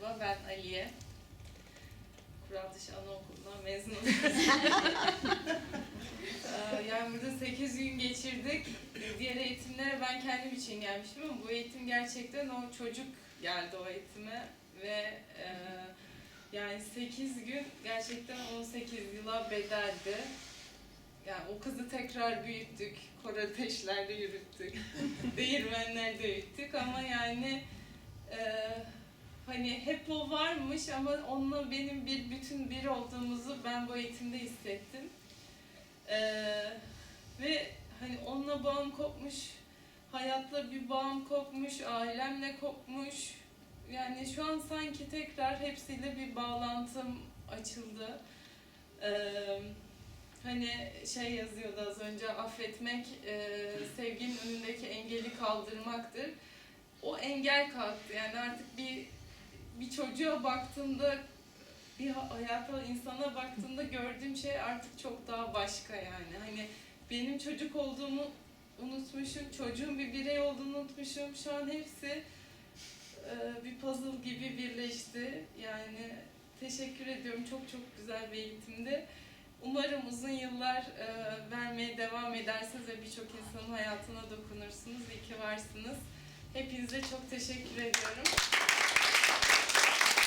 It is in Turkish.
Merhaba, ben Aliye. Kural dışı anaokulundan mezunum. Ee, yani burada 8 gün geçirdik. Diğer eğitimlere ben kendim için gelmiştim ama bu eğitim gerçekten o çocuk geldi o eğitime ve e, yani 8 gün gerçekten 18 yıla bedeldi. Yani o kızı tekrar büyüttük, kor ateşlerde yürüttük, değirmenlerde yürüttük ama yani hani hep o varmış ama onunla benim bir bütün bir olduğumuzu ben bu eğitimde hissettim. E, ve hani onunla bağım kopmuş, hayatla bir bağım kopmuş, ailemle kopmuş. Yani şu an sanki tekrar hepsiyle bir bağlantım açıldı. Eee hani şey yazıyordu az önce affetmek e, sevginin önündeki engeli kaldırmaktır. O engel kalktı yani artık bir çocuğa baktığımda bir ha- hayata insana baktığımda gördüğüm şey artık çok daha başka yani. Hani benim çocuk olduğumu unutmuşum, çocuğun bir birey olduğunu unutmuşum. Şu an hepsi e, bir puzzle gibi birleşti. Yani teşekkür ediyorum. Çok çok güzel bir eğitimdi. Umarım uzun yıllar e, vermeye devam edersiniz ve birçok insanın hayatına dokunursunuz. İyi ki varsınız. Hepinize çok teşekkür ediyorum.